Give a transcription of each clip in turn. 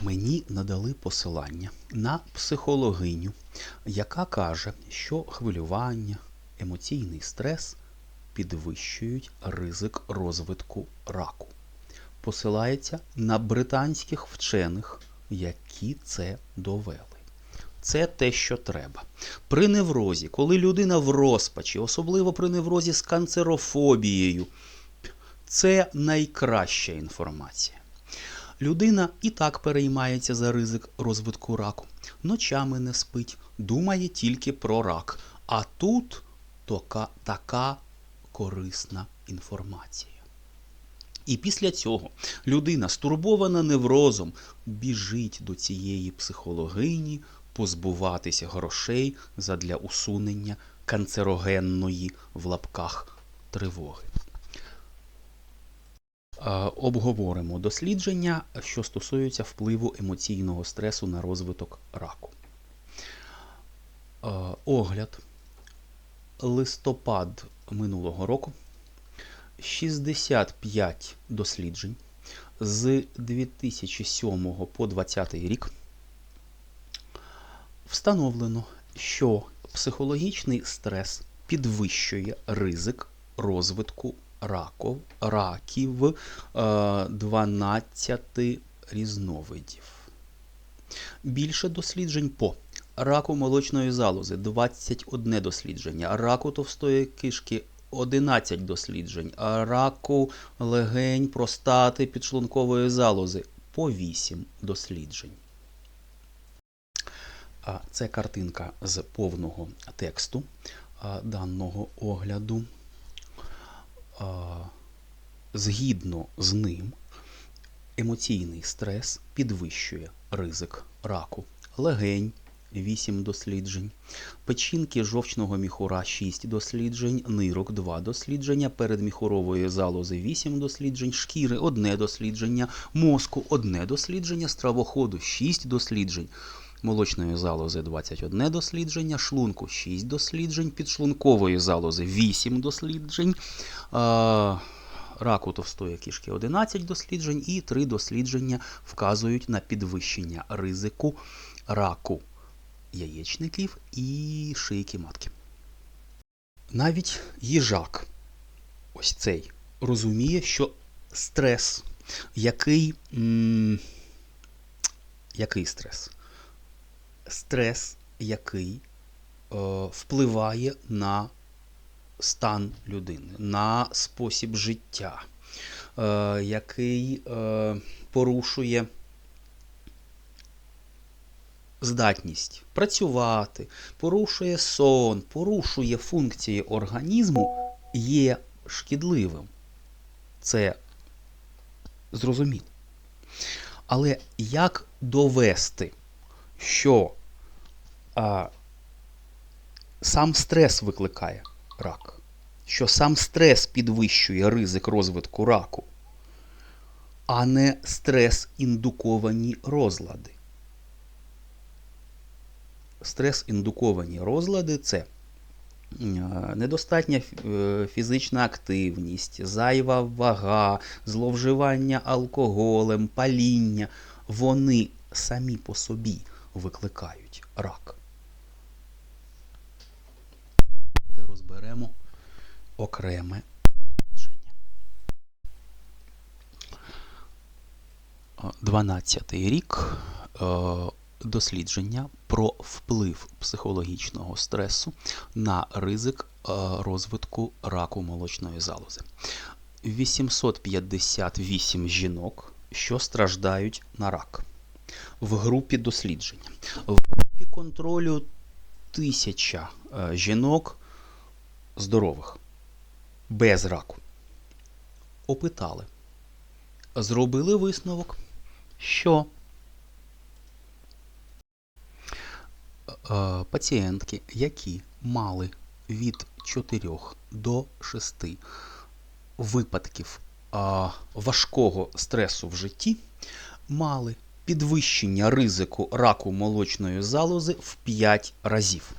Мені надали посилання на психологиню, яка каже, що хвилювання, емоційний стрес підвищують ризик розвитку раку. Посилається на британських вчених, які це довели. Це те, що треба. При неврозі, коли людина в розпачі, особливо при неврозі з канцерофобією, це найкраща інформація. Людина і так переймається за ризик розвитку раку. Ночами не спить, думає тільки про рак. А тут тока, така корисна інформація. І після цього людина, стурбована неврозом, біжить до цієї психологині позбуватися грошей задля усунення канцерогенної в лапках тривоги. Е, Обговоримо дослідження, що стосуються впливу емоційного стресу на розвиток раку. Е, Огляд. Листопад минулого року. 65 досліджень з 2007 по 2020 рік. Встановлено, що психологічний стрес підвищує ризик розвитку раков, раків е, 12 різновидів. Більше досліджень по раку молочної залози 21 дослідження, раку товстої кишки 11 досліджень, раку легень, простати, підшлункової залози по 8 досліджень. Це картинка з повного тексту даного огляду. Згідно з ним, емоційний стрес підвищує ризик раку легень 8 досліджень, печінки жовчного міхура 6 досліджень, нирок 2 дослідження, передміхурової залози 8 досліджень, шкіри 1 дослідження, мозку 1 дослідження, стравоходу 6 досліджень. Молочної залози 21 дослідження, шлунку 6 досліджень, підшлункової залози 8 досліджень, раку товстої кишки 11 досліджень і 3 дослідження вказують на підвищення ризику раку яєчників і шийки матки. Навіть їжак, ось цей, розуміє, що стрес, який. М- який стрес? Стрес, який е, впливає на стан людини, на спосіб життя, е, який е, порушує здатність працювати, порушує сон, порушує функції організму, є шкідливим. Це зрозуміло. Але як довести, що а, сам стрес викликає рак, що сам стрес підвищує ризик розвитку раку, а не стрес-індуковані розлади? Стрес-індуковані розлади це е, недостатня е, фізична активність, зайва вага, зловживання алкоголем, паління. Вони самі по собі викликають рак. Розберемо окреме дослідження. 12 рік е, дослідження про вплив психологічного стресу на ризик е, розвитку раку молочної залози. 858 жінок, що страждають на рак в групі дослідження. В групі контролю 1000 е, жінок здорових без раку. Опитали. Зробили висновок, що е, пацієнтки, які мали від 4 до 6 випадків е, важкого стресу в житті, мали підвищення ризику раку молочної залози в 5 разів.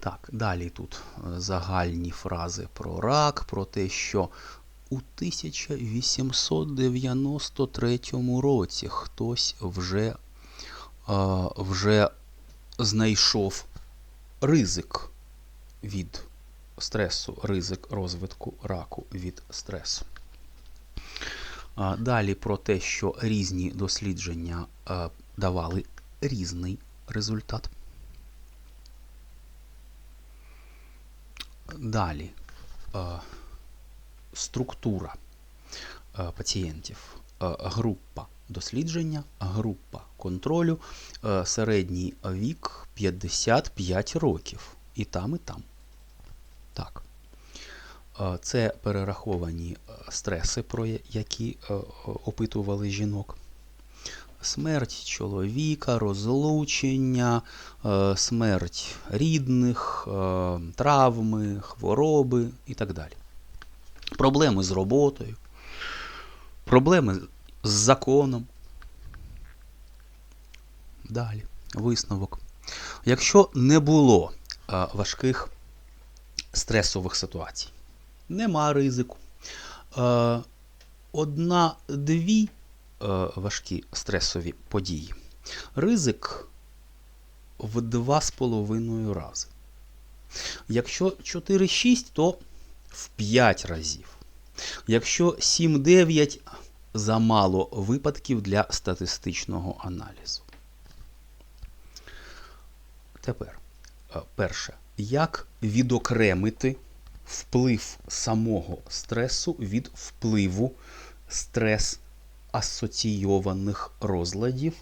Так, далі тут е, загальні фрази про рак, про те, що у 1893 році хтось вже, а, вже знайшов ризик від стресу, ризик розвитку раку від стресу. Далі про те, що різні дослідження давали різний результат. Далі е, структура е, пацієнтів, Е, група дослідження, група контролю, середній вік 55 років. І там, і там. Так. Це перераховані стреси, про які опитували жінок. Смерть чоловіка, розлучення, е, смерть рідних, е, травми, хвороби і так далі. Проблеми з роботою, проблеми з законом. Далі, висновок. Якщо не було е, важких стресових ситуацій, нема ризику. Одна-дві важкі стресові події. Ризик в 2,5 рази. Якщо 4-6, то в 5 разів. Якщо 7-9 замало випадків для статистичного аналізу. Тепер, е, перше, як відокремити вплив самого стресу від впливу стрес асоційованих розладів,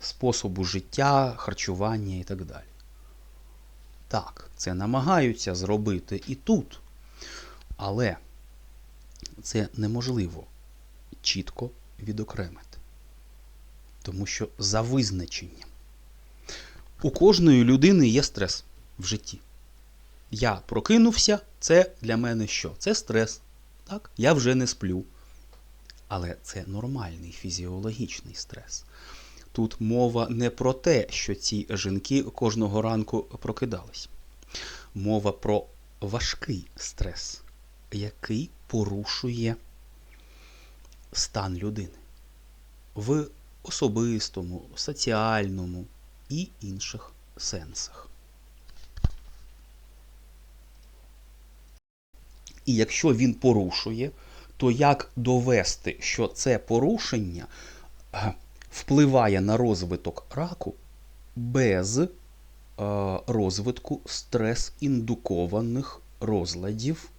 способу життя, харчування і так далі. Так, це намагаються зробити і тут, але це неможливо чітко відокремити. Тому що за визначенням у кожної людини є стрес в житті. Я прокинувся, це для мене що? Це стрес. Так? Я вже не сплю. Але це нормальний фізіологічний стрес. Тут мова не про те, що ці жінки кожного ранку прокидались. Мова про важкий стрес, який порушує стан людини в особистому, соціальному і інших сенсах. І якщо він порушує, то як довести, що це порушення е, впливає на розвиток раку без е, розвитку стрес-індукованих розладів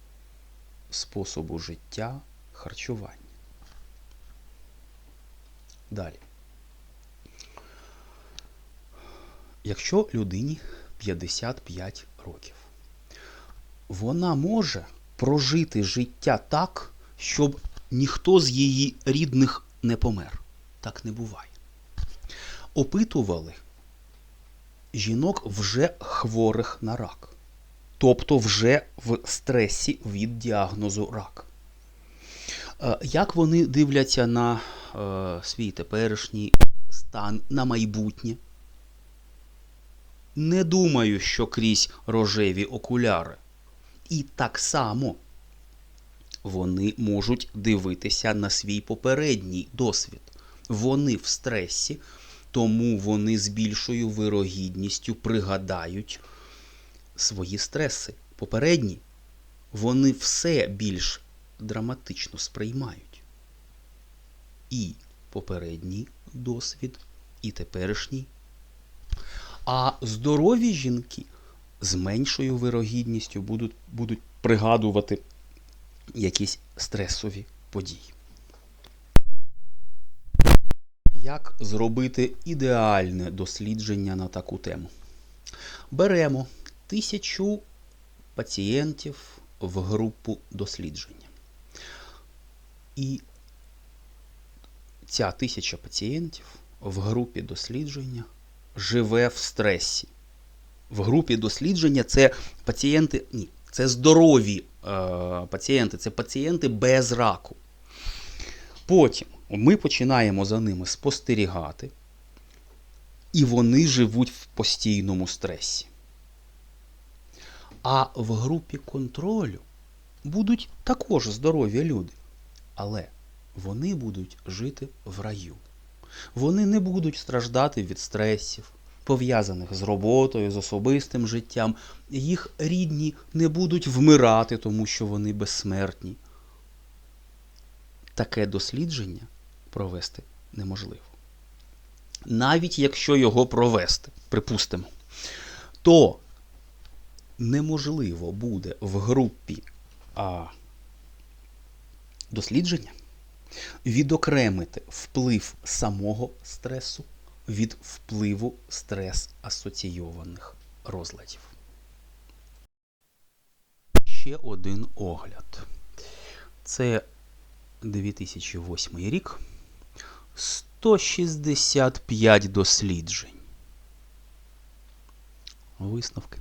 способу життя, харчування? Далі. Якщо людині 55 років, вона може прожити життя так, щоб ніхто з її рідних не помер. Так не буває. Опитували жінок вже хворих на рак, тобто вже в стресі від діагнозу рак. Е, Як вони дивляться на е, свій теперішній стан, на майбутнє? Не думаю, що крізь рожеві окуляри. І так само вони можуть дивитися на свій попередній досвід. Вони в стресі, тому вони з більшою вирогідністю пригадають свої стреси. Попередні, вони все більш драматично сприймають. І попередній досвід, і теперішній. А здорові жінки з меншою вирогідністю будуть, будуть пригадувати якісь стресові події. Як зробити ідеальне дослідження на таку тему? Беремо тисячу пацієнтів в групу дослідження. І ця тисяча пацієнтів в групі дослідження живе в стресі. В групі дослідження це пацієнти, ні, це здорові е, пацієнти, це пацієнти без раку. Потім ми починаємо за ними спостерігати, і вони живуть в постійному стресі. А в групі контролю будуть також здорові люди, Але вони будуть жити в раю. Вони не будуть страждати від стресів, пов'язаних з роботою, з особистим життям. Їх рідні не будуть вмирати, тому що вони безсмертні. Таке дослідження провести неможливо. Навіть якщо його провести, припустимо, то неможливо буде в групі а, дослідження відокремити вплив самого стресу від впливу стрес-асоційованих розладів. Ще один огляд. Це 2008 рік. 165 досліджень. Висновки.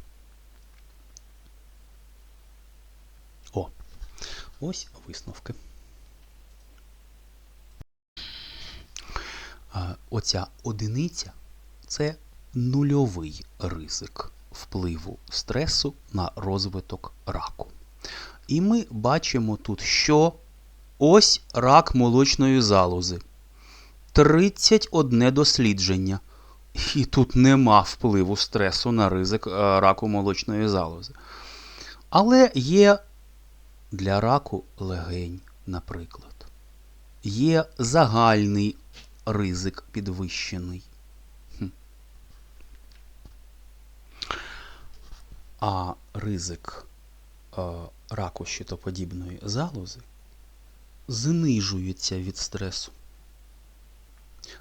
О, ось висновки. Оця одиниця це нульовий ризик впливу стресу на розвиток раку. І ми бачимо тут, що ось рак молочної залози. 31 дослідження. І тут нема впливу стресу на ризик е, раку молочної залози. Але є для раку легень, наприклад. Є загальний ризик підвищений. А ризик е, раку щитоподібної залози знижується від стресу.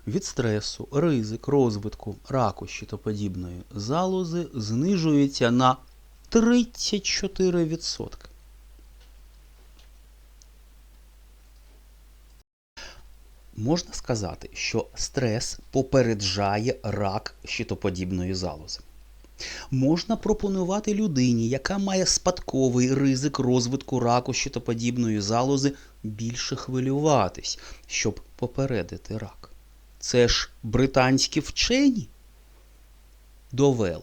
Від стресу ризик розвитку раку щитоподібної залози знижується на 34%. Можна сказати, що стрес попереджає рак щитоподібної залози. Можна пропонувати людині, яка має спадковий ризик розвитку раку щитоподібної залози, більше хвилюватись, щоб попередити рак. Це ж британські вчені довели.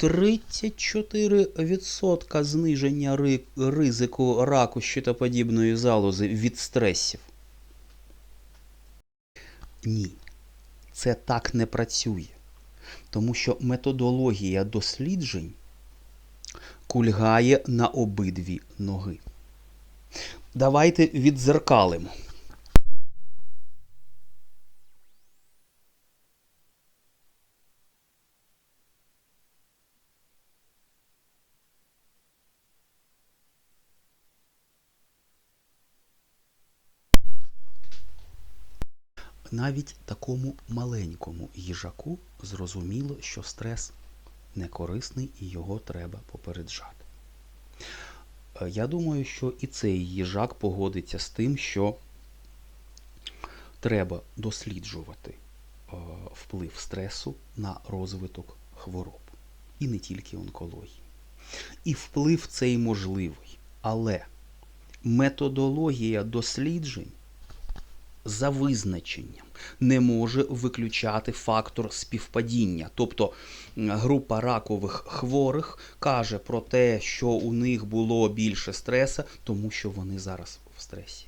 34% зниження ризику раку щитоподібної залози від стресів. Ні, це так не працює. Тому що методологія досліджень кульгає на обидві ноги. Давайте відзеркалимо. Навіть такому маленькому їжаку зрозуміло, що стрес не корисний і його треба попереджати. Е, Я думаю, що і цей їжак погодиться з тим, що треба досліджувати е, вплив стресу на розвиток хвороб. І не тільки онкології. І вплив цей можливий. Але методологія досліджень за визначенням не може виключати фактор співпадіння. Тобто група ракових хворих каже про те, що у них було більше стреса, тому що вони зараз в стресі.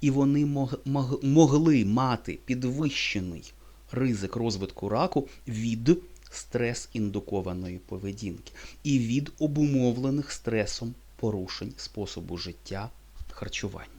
І вони мог, мог- могли мати підвищений ризик розвитку раку від стрес-індукованої поведінки і від обумовлених стресом порушень способу життя харчування.